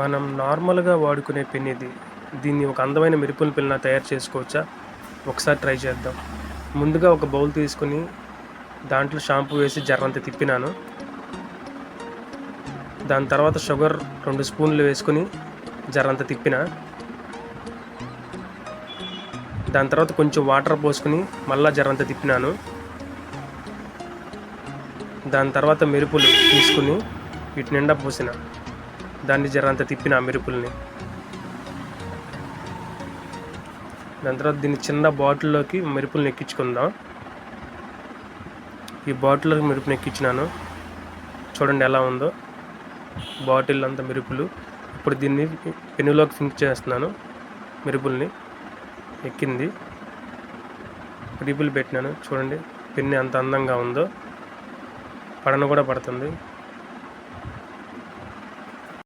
మనం నార్మల్గా వాడుకునే పెన్ ఇది దీన్ని ఒక అందమైన మెరుపుల పెన్లా తయారు చేసుకోవచ్చా? ఒకసారి ట్రై చేద్దాం. ముందుగా ఒక బౌల్ తీసుకుని దాంట్లో షాంపూ వేసి జర్రంత తిప్పినాను. దాని తర్వాత షుగర్ రెండు స్పూన్లు వేసుకుని జర్రంత తిప్పిన. దాని తర్వాత కొంచెం వాటర్ పోసుకుని మళ్ళా జర్రంత తిప్పినాను. దాని తర్వాత మెరుపులు తీసుకుని వీటి నిండా పోసిన. దాన్ని జరంత తిప్పిన ఆ మెరుపుల్ని. దాని తర్వాత దీన్ని చిన్న బాటిల్లోకి మెరుపులు ఎక్కించుకుందాం. ఈ బాటిల్లోకి మెరుపుని ఎక్కించినాను. చూడండి ఎలా ఉందో. బాటిల్ అంతా మెరుపులు. ఇప్పుడు దీన్ని పెన్నులోకి ఫింక్ చేస్తున్నాను. మెరుపుల్ని ఎక్కింది. మెరుపులు పెట్టినాను. చూడండి పెన్ను ఎంత అందంగా ఉందో. పడన కూడా పడుతుంది.